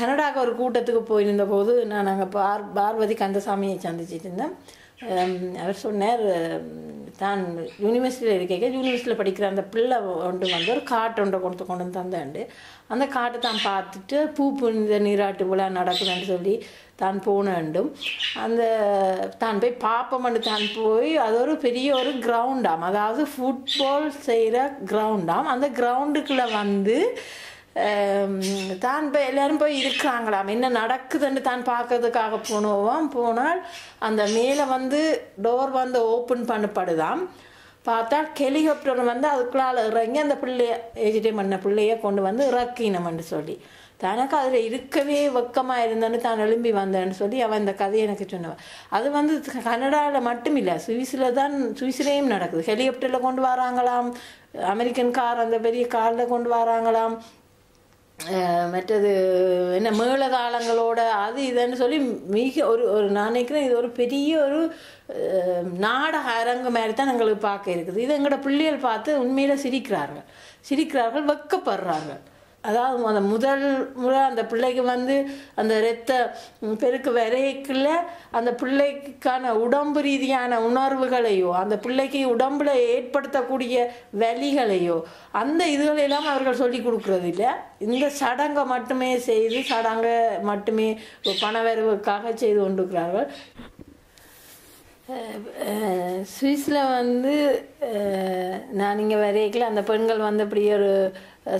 கனடாக்கு ஒரு கூட்டத்துக்கு போயிருந்த போது நான் அங்கே பார் பார்வதி கந்தசாமியை சந்திச்சிட்டு இருந்தேன். அவர் சொன்னார் தான் யூனிவர்சிட்டியில் இருக்க யூனிவர்சிட்டியில் படிக்கிற அந்த பிள்ளை ஒன்று வந்து ஒரு காட்டு ஒன்றை கொடுத்து கொண்டு வந்து தந்தாண்டு. அந்த காட்டை தான் பார்த்துட்டு பூ புனித நீராட்டு விழா நடக்குதுன்னு சொல்லி தான் போனண்டும். அந்த தான் போய் பார்ப்போம்னு தான் போய் அது ஒரு பெரிய ஒரு கிரவுண்டாம் அதாவது ஃபுட்பால் செய்கிற கிரவுண்டாம் அந்த கிரவுண்டுக்குள்ளே வந்து தான் போய் எல்லாரும் போய் இருக்கிறாங்களாம் என்ன நடக்குதுன்னு தான் பார்க்கறதுக்காக போனோம் போனால் அந்த மேலே வந்து டோர் வந்து ஓப்பன் பண்ணப்படுதாம் பார்த்தா ஹெலிகாப்டர் வந்து அதுக்குள்ளால இறங்கி அந்த பிள்ளைய எஜிடே பண்ண பிள்ளைய கொண்டு வந்து இறக்கினம்னு சொல்லி தனக்கு அதில் இருக்கவே வெக்கமாக இருந்தேன்னு தான் எழும்பி வந்தேன்னு சொல்லி அவன் இந்த கதையை எனக்கு சொன்னவன் அது வந்து கனடாவில் மட்டும் இல்லை சுவிஸில் தான் சுவிஸ்லேயும் நடக்குது ஹெலிகாப்டரில் கொண்டு வராங்களாம் அமெரிக்கன் கார் அந்த பெரிய காரில் கொண்டு வராங்களாம் மற்றது என்ன மேளதாளங்களோட அது இதுன்னு சொல்லி மிக ஒரு ஒரு நான் நினைக்கிறேன் இது ஒரு பெரிய ஒரு நாடக அரங்கு மாதிரி தான் எங்களுக்கு பார்க்க இருக்குது. இது எங்களோட பிள்ளைகள் பார்த்து உண்மையில் சிரிக்கிறார்கள். சிரிக்கிறார்கள் வெக்கப்படுறார்கள். அதாவது அந்த முதல் முறை அந்த பிள்ளைக்கு வந்து அந்த இரத்த பெருக்கு வரைக்குள்ள அந்த பிள்ளைக்கான உடம்பு ரீதியான உணர்வுகளையோ அந்த பிள்ளைக்கு உடம்புல ஏற்படுத்தக்கூடிய வலிகளையோ அந்த இதுகளெல்லாம் அவர்கள் சொல்லி கொடுக்கறது இல்லை இந்த சடங்கை மட்டுமே செய்து சடங்கை மட்டுமே பணவரவுக்காக செய்து கொண்டிருக்கிறார்கள். சுவிஸில் வந்து நான் இங்கே வரைக்கல. அந்த பெண்கள் வந்து அப்படியே ஒரு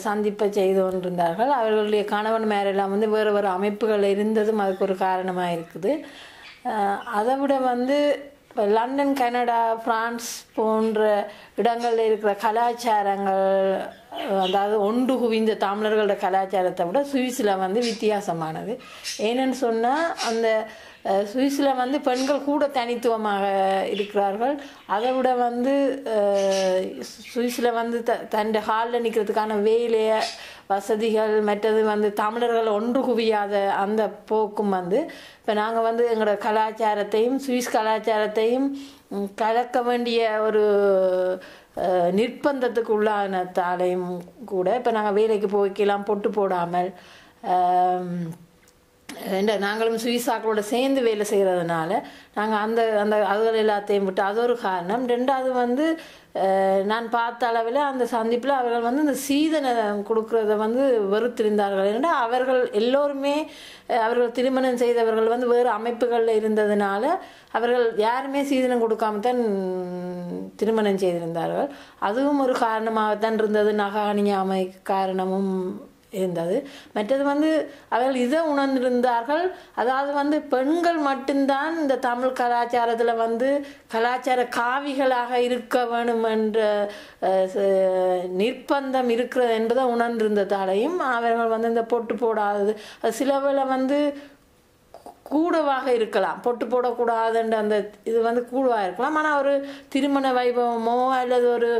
சந்திப்பை செய்து கொண்டிருந்தார்கள். அவர்களுடைய கணவன் மேரெல்லாம் வந்து வேறு வேறு அமைப்புகள் இருந்ததும் அதுக்கு ஒரு காரணமாக இருக்குது. அதை விட வந்து இப்போ லண்டன் கனடா ஃப்ரான்ஸ் போன்ற இடங்களில் இருக்கிற கலாச்சாரங்கள் அதாவது ஒன்று குவிந்த தமிழர்களோட கலாச்சாரத்தை விட சுவிஸில் வந்து வித்தியாசமானது. ஏன்னு சொன்னால் அந்த சுவிஸில் வந்து பெண்கள் கூட தனித்துவமாக இருக்கிறார்கள். அதை விட வந்து சுவிஸில் வந்து த தன் ஹாலில் நிற்கிறதுக்கான வேலைய வசதிகள் மற்றது வந்து தமிழர்கள் ஒன்று குவியாத அந்த போக்கும் வந்து இப்போ நாங்கள் வந்து எங்களோட கலாச்சாரத்தையும் சுவிஸ் கலாச்சாரத்தையும் கலக்க வேண்டிய ஒரு நிர்பந்தத்துக்கு உள்ளானத்தாலையும் கூட இப்போ நாங்கள் வேலைக்கு போய்க்கலாம் பொட்டு போடாமல் ஆம், ரெண்டு நாங்களும் சுவிசாக்களோட சேர்ந்து வேலை செய்கிறதுனால நாங்கள் அந்த அந்த அதுகள் எல்லாத்தையும் விட்டு அது ஒரு காரணம். ரெண்டாவது வந்து நான் பார்த்த அளவில் அந்த சந்திப்பில் அவர்கள் வந்து இந்த சீதனை கொடுக்கறத வந்து வெறுத்திருந்தார்கள். ஏன்னா அவர்கள் எல்லோருமே அவர்கள் திருமணம் செய்தவர்கள் வந்து வேறு அமைப்புகளில் இருந்ததுனால அவர்கள் யாருமே சீதனம் கொடுக்காம தான் திருமணம் செய்திருந்தார்கள். அதுவும் ஒரு காரணமாகத்தான் இருந்தது. நகை அணியாமை காரணமும் இருந்தது. மற்றது வந்து அவர்கள் இதை உணர்ந்திருந்தார்கள். அதாவது வந்து பெண்கள் மட்டும்தான் இந்த தமிழ் கலாச்சாரத்தில் வந்து கலாச்சார காவிகளாக இருக்க வேணும் என்ற ச- நிர்பந்தம் இருக்கிறது என்பதை உணர்ந்திருந்ததாலையும் அவர்கள் வந்து இந்த பொட்டு போடாதது. அது வந்து கூடவாக இருக்கலாம். பொட்டு போடக்கூடாதுன்ற அந்த இது வந்து கூடவாக இருக்கலாம். ஆனால் ஒரு திருமண வைபவமோ அல்லது ஒரு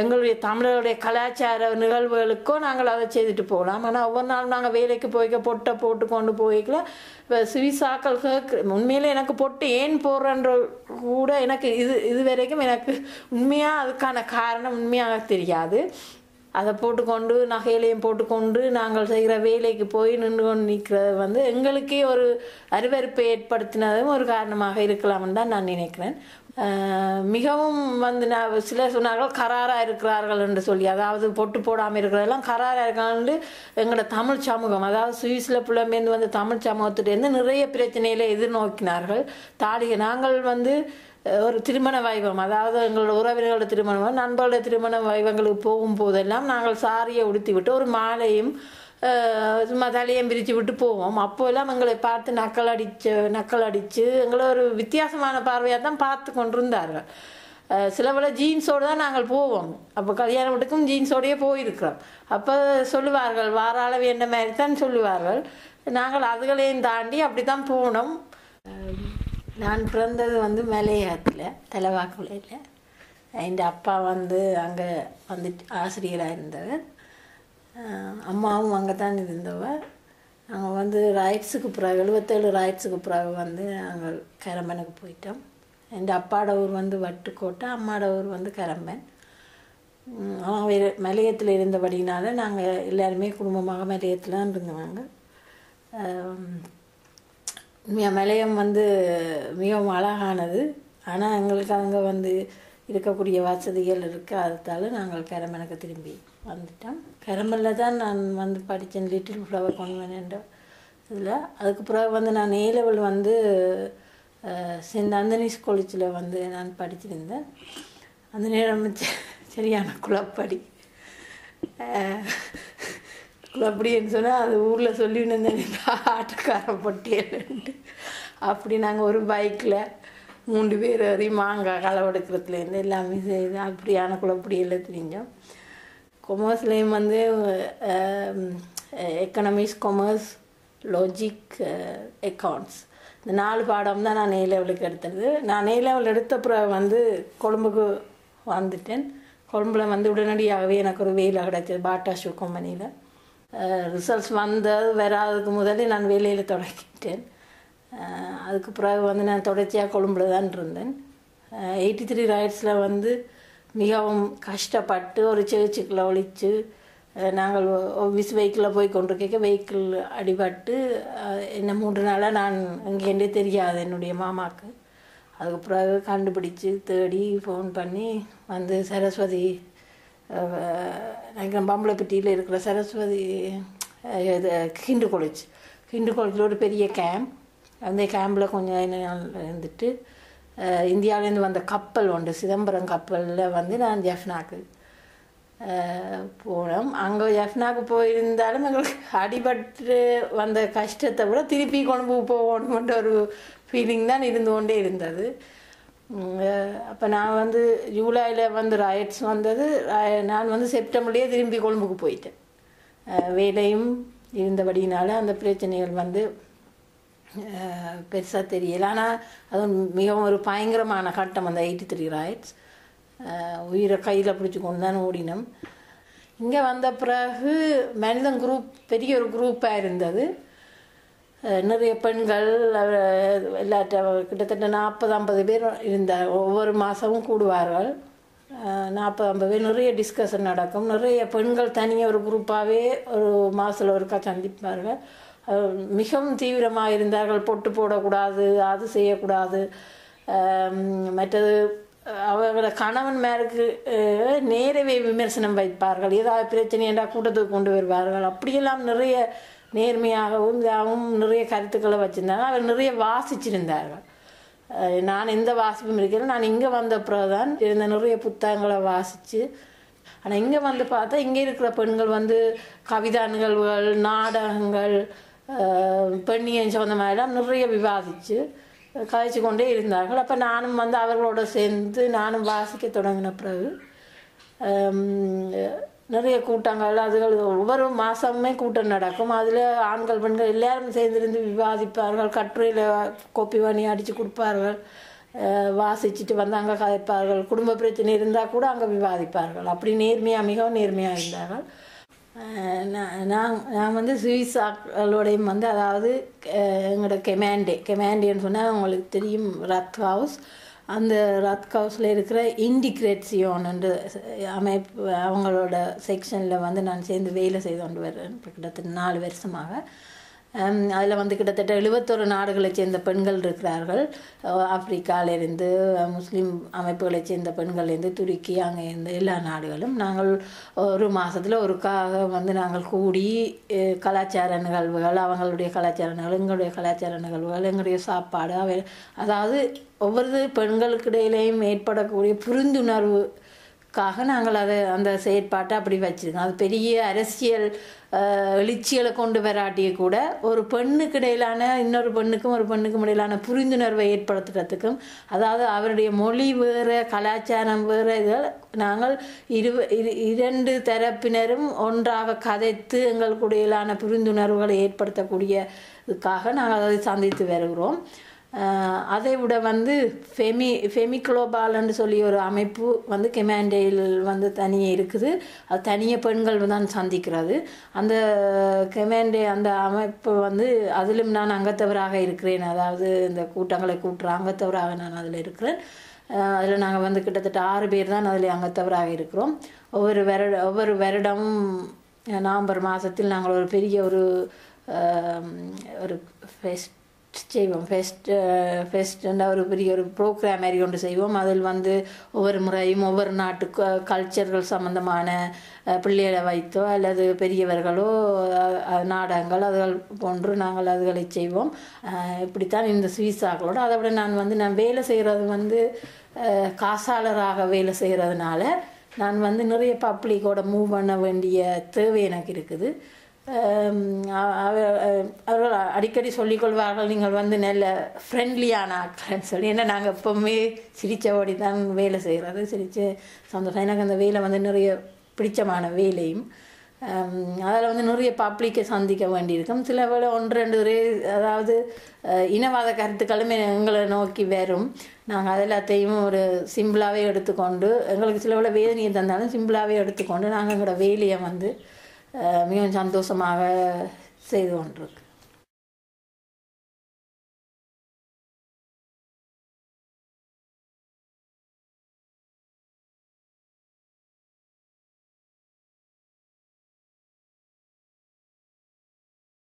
எங்களுடைய தமிழருடைய கலாச்சார நிகழ்வுகளுக்கோ நாங்கள் அதை செய்துட்டு போகலாம். ஆனால் ஒவ்வொரு நாளும் நாங்கள் வேலைக்கு போய்க்க பொட்டை போட்டு கொண்டு போய்க்கல. இப்போ சுவிசாக்கள் கேட்க உண்மையிலே எனக்கு பொட்டு ஏன் போடுறன்ற கூட எனக்கு இது இது வரைக்கும் எனக்கு உண்மையாக அதுக்கான காரணம் உண்மையாக தெரியாது. அதை போட்டுக்கொண்டு நகையிலையும் போட்டுக்கொண்டு நாங்கள் செய்கிற வேலைக்கு போய் நின்று கொண்டு நிற்கிறது வந்து எங்களுக்கே ஒரு அருவறுப்பை ஏற்படுத்தினதும் ஒரு காரணமாக இருக்கலாம்னு தான் நான் நினைக்கிறேன். மிகவும் வந்து நான் சிலர் சொன்னார்கள் கராராக இருக்கிறார்கள் என்று சொல்லி. அதாவது பொட்டு போடாமல் இருக்கிறதெல்லாம் கராராக இருக்காங்கன்னு எங்களோட தமிழ் சமூகம் அதாவது சுவிஸில் புலம்பெயர்ந்து வந்து தமிழ் சமூகத்திலேருந்து நிறைய பிரச்சனையில எதிர்நோக்கினார்கள். தாடிகை நாங்கள் வந்து ஒரு திருமண வைபவம் அதாவது எங்களோட உறவினர்களோட திருமணம் நண்பர்களோட திருமண வைபவங்களுக்கு போகும்போதெல்லாம் நாங்கள் சாரியை உடுத்தி விட்டு ஒரு மாலையும் சும்மா தலையும் பிரித்து விட்டு போவோம். அப்போல்லாம் எங்களை பார்த்து நக்கல் அடிச்சு நக்கல் அடித்து எங்களை ஒரு வித்தியாசமான பார்வையாக தான் பார்த்து கொண்டிருந்தார்கள். சில பல ஜீன்ஸோடு தான் நாங்கள் போவோம். அப்போ கல்யாண வீட்டுக்கும் ஜீன்ஸோடையே போயிருக்கிறோம். அப்போ சொல்லுவார்கள் வார வேண்ட என்ன மாதிரி தான் சொல்லுவார்கள். நாங்கள் அதுகளையும் தாண்டி அப்படி தான் போனோம். நான் பிறந்தது வந்து மலையாத்தில் தலைவாக்குலையில் என் அப்பா வந்து அங்கே வந்து ஆசிரியராக இருந்தவர். அம்மாவும் அங்கே தான் இருந்தவர் நாங்கள் வந்து ராய்ட்ஸுக்கு பிறகு எழுபத்தேழு ராய்ட்ஸுக்கு பிறகு வந்து நாங்கள் கரம்பனுக்கு போயிட்டோம். என் அப்பாட ஊர் வந்து வட்டுக்கோட்டை அம்மாட ஊர் வந்து கரம்பன். அவன் மலையத்தில் இருந்தபடினால நாங்கள் எல்லாருமே குடும்பமாக மலையத்தில் தான் இருந்தவங்க மலையம் வந்து மிகவும் அழகானது. ஆனால் எங்களுக்கு அங்கே வந்து இருக்கக்கூடிய வசதிகள் இருக்குது அதனால நாங்கள் கரமனுக்கு திரும்பி வந்துட்டோம். கரமலில் தான் நான் வந்து படித்தேன் லிட்டில் ஃப்ளவர் கான்வென்ட் இதில். அதுக்கு பிறகு வந்து நான் ஏ லெவல் வந்து சென்ட் அந்தனிஸ் காலேஜில் வந்து நான் படிச்சிருந்தேன் அந்த நேரம் சரியான குழப்படி. அப்படின்னு சொன்னால் அது ஊரில் சொல்லின்னு இருந்தேன் ஆட்டக்கார பட்டியல்ன்ட்டு. அப்படி நாங்கள் ஒரு பைக்கில் மூன்று பேர் வரையும் மாங்காய் களவெடுக்கிறதுலேருந்து எல்லாமே செய்து அப்படியான குழப்படியில் தெரிஞ்சோம். கொமர்ஸ்லேயும் வந்து எக்கனமிக்ஸ் கொமர்ஸ் லாஜிக் அக்கௌண்ட்ஸ் இந்த நாலு பாடம் தான் நான் ஏ லெவலுக்கு எடுத்தது. நான் ஏ லெவல் எடுத்த பிறகு வந்து கொழும்புக்கு வந்துட்டேன். கொழும்புல வந்து உடனடியாகவே எனக்கு ஒரு வேலை கிடைச்சது பாட்டா ஷூ கம்பெனியில் ரிசல்ட்ஸ் வந்தது வராதுக்கு முதலே நான் வேலையில் தொடங்கிட்டேன். அதுக்கு பிறகு வந்து நான் தொடர்ச்சியாக கொழும்பில் தான் இருந்தேன். எயிட்டி த்ரீ ரைட்ஸில் வந்து மிகவும் கஷ்டப்பட்டு ஒரு சேர்ச்சுக்குள்ள ஒழித்து நாங்கள் விஸ் வெஹிக்கிளில் போய் கொண்டிருக்க வெஹிக்கிள் அடிபட்டு என்ன மூன்று நாளாக நான் எங்கேண்டே தெரியாது என்னுடைய மாமாவுக்கு அதுக்கு பிறகு கண்டுபிடிச்சி தேடி ஃபோன் பண்ணி வந்து சரஸ்வதி நினைக்கிறேன் பம்பளப்பட்டியில் இருக்கிற சரஸ்வதி இது கிண்டு காலேஜ் கிண்டு காலேஜில் ஒரு பெரிய கேம்ப் அந்த கேம்பில் கொஞ்சம் நாள் இருந்துட்டு இந்தியாவிலேருந்து வந்த கப்பல் உண்டு சிதம்பரம் கப்பலில் வந்து நான் ஜெஃப்னாக்கு போனோம். அங்கே ஜெஃப்னாக்கு போயிருந்தாலும் எங்களுக்கு அடிபட்டு வந்த கஷ்டத்தை விட திருப்பி கொண்டு போகணுமென்ற ஒரு ஃபீலிங் தான் இருந்து கொண்டே இருந்தது. அப்போ நான் வந்து ஜூலையில் வந்து ராயட்ஸ் வந்தது நான் வந்து செப்டம்பர்லேயே திரும்பி கொழும்புக்கு போயிட்டேன். வேலையும் இருந்தபடினால அந்த பிரச்சனைகள் வந்து பெருசாக தெரியல. ஆனால் அது மிகவும் ஒரு பயங்கரமான கட்டம் அந்த எயிட்டி த்ரீ ராயட்ஸ் உயிரை கையில் பிடிச்சி கொண்டு தான் ஓடினோம். இங்கே வந்த பிறகு மனிதன் குரூப் பெரிய ஒரு குரூப்பாக இருந்தது. நிறைய பெண்கள் எல்லாட்ட கிட்டத்தட்ட நாற்பது ஐம்பது பேர் இருந்தார் ஒவ்வொரு மாதமும் கூடுவார்கள். நாற்பது ஐம்பது பேர் நிறைய டிஸ்கஷன் நடக்கும். நிறைய பெண்கள் தனியாக ஒரு குரூப்பாகவே ஒரு மாதத்தில் ஒருக்கா சந்திப்பார்கள். மிகவும் தீவிரமாக இருந்தார்கள். பொட்டு போடக்கூடாது அது செய்யக்கூடாது. மற்றது அவங்கள கணவன் மேருக்கு நேரவே விமர்சனம் வைப்பார்கள். ஏதாவது பிரச்சனை என்றால் கூட்டத்துக்கு கொண்டு வருவார்கள். அப்படியெல்லாம் நிறைய நேர்மையாகவும் இதாகவும் நிறைய கருத்துக்களை வச்சுருந்தாங்க. அவர் நிறைய வாசிச்சிருந்தார்கள். நான் எந்த வாசிப்பும் இருக்கிறேன் நான் இங்கே வந்த பிறகுதான் இருந்த நிறைய புத்தகங்களை வாசித்து ஆனால் இங்கே வந்து பார்த்தா இங்கே இருக்கிற பெண்கள் வந்து கவிதா நிகழ்வுகள் நாடகங்கள் பெண்ணியம் சம்மந்தமாகலாம் நிறைய விவாதித்து கதைச்சு கொண்டே இருந்தார்கள். அப்போ நானும் வந்து அவர்களோட சேர்ந்து நானும் வாசிக்க தொடங்கின பிறகு நிறைய கூட்டங்கள் அதுகள் ஒவ்வொரு மாதமுமே கூட்டம் நடக்கும். அதில் ஆண்கள் பெண்கள் எல்லாரும் சேர்ந்திருந்து விவாதிப்பார்கள். கட்டுரையில் கோப்பி பண்ணி அடித்து கொடுப்பார்கள். வாசிச்சுட்டு வந்து அங்கே கதைப்பார்கள். குடும்ப பிரச்சனை இருந்தால் கூட அங்கே விவாதிப்பார்கள். அப்படி நேர்மையாக மிகவும் நேர்மையாக இருந்தார்கள். நான் நான் வந்து சுவிசாக்களோடையும் வந்து அதாவது எங்களோட கெமாண்டே கெமாண்டேன்னு சொன்னால் உங்களுக்கு தெரியும் ரத் ஹவுஸ். அந்த ரத் ஹவுஸில் இருக்கிற இண்டிகிரேட்சியோன்னு அமைப்பு அவங்களோட செக்ஷனில் வந்து நான் சேர்ந்து வேலை செய்து கொண்டு வரேன் இப்போ கிட்டத்தட்ட நாலு வருஷமாக. அதில் வந்து கிட்டத்தட்ட எழுபத்தொரு நாடுகளை சேர்ந்த பெண்கள் இருக்கிறார்கள். ஆப்பிரிக்காவிலேருந்து முஸ்லீம் அமைப்புகளை சேர்ந்த பெண்கள்லேருந்து துருக்கி அங்கே இருந்து எல்லா நாடுகளும் நாங்கள் ஒரு மாதத்தில் ஒருக்காக வந்து நாங்கள் கூடி கலாச்சார நிகழ்வுகள் அவங்களுடைய கலாச்சார நிகழ்வு எங்களுடைய கலாச்சார நிகழ்வுகள் எங்களுடைய சாப்பாடு அவை அதாவது ஒவ்வொரு பெண்களுக்கு இடையிலையும் ஏற்படக்கூடிய புரிந்துணர்வு காக நாங்கள் அதை அந்த செயற்பாட்டை அப்படி வச்சுருக்கோம். அது பெரிய அரசியல் எழுச்சிகளை கொண்டு வராட்டிய கூட ஒரு பெண்ணுக்கு இடையிலான இன்னொரு பெண்ணுக்கும் ஒரு பெண்ணுக்கும் இடையிலான புரிந்துணர்வை ஏற்படுத்துறதுக்கும் அதாவது அவருடைய மொழி வேறு கலாச்சாரம் வேறு இதில் நாங்கள் இரு இரண்டு தரப்பினரும் ஒன்றாக கதைத்து எங்களுக்கு இடையிலான புரிந்துணர்வுகளை ஏற்படுத்தக்கூடிய இதுக்காக நாங்கள் அதை சந்தித்து வருகிறோம். அதை விட வந்து ஃபெமி ஃபெமிக்ளோபால்னு சொல்லி ஒரு அமைப்பு வந்து கெமாண்டேயில் வந்து தனியே இருக்குது. அது தனியாக பெண்கள் தான் சந்திக்கிறது. அந்த கெமாண்டே அந்த அமைப்பு வந்து அதிலும் நான் அங்கத்தவராக இருக்கிறேன். அதாவது இந்த கூட்டங்களை கூட்டுற அங்கத்தவராக நான் அதில் இருக்கிறேன். அதில் நாங்கள் வந்து கிட்டத்தட்ட ஆறு பேர் தான் அதில் அங்கத்தவராக இருக்கிறோம். ஒவ்வொரு வருட ஒவ்வொரு வருடமும் நவம்பர் மாதத்தில் நாங்கள் ஒரு பெரிய ஒரு ஒரு ஃபெஸ்ட் செய்வோம். ஃபெஸ்ட் ஃபெஸ்ட்ன்ற ஒரு பெரிய ஒரு ப்ரோக்ராம் மாதிரி ஒன்று செய்வோம். அதில் வந்து ஒவ்வொரு முறையும் ஒவ்வொரு நாட்டு கல்ச்சர்கள் சம்மந்தமான பிள்ளைகளை வைத்தோ அல்லது பெரியவர்களோ நாடகங்கள் அதுகள் போன்று நாங்கள் அதுகளை செய்வோம். இப்படித்தான் இந்த சுவிஸாக்களோட அதை விட நான் வந்து நான் வேலை செய்கிறது வந்து காசாளராக வேலை செய்கிறதுனால நான் வந்து நிறைய பப்ளிக்கோட மூவ் பண்ண வேண்டிய தேவை எனக்கு இருக்குது. அவர்கள் அடிக்கடி சொல்லிக்கொள்வார்கள் நீங்கள் வந்து நல்ல ஃப்ரெண்ட்லியான ஆட்கள்னு சொல்லி. ஏன்னா நாங்கள் எப்போவுமே சிரித்தபடி தான் வேலை செய்கிறது சிரித்து சந்தோஷம். எனக்கு அந்த வேலை வந்து நிறைய பிடிச்சமான வேலையும். அதில் வந்து நிறைய பப்ளிக்கை சந்திக்க வேண்டியிருக்கும். சில வேளை ஒன்று ரெண்டு ஒரே அதாவது இனவாத கருத்துக்களும் எங்களை நோக்கி வரும். நாங்கள் அது எல்லாத்தையும் ஒரு சிம்பிளாகவே எடுத்துக்கொண்டு எங்களுக்கு சில வேளை வேதனையை தந்தாலும் சிம்பிளாகவே எடுத்துக்கொண்டு நாங்கள் எங்களோட வேலையை வந்து மிகவும் சந்தோஷமாக செய்து கொண்டிருக்கு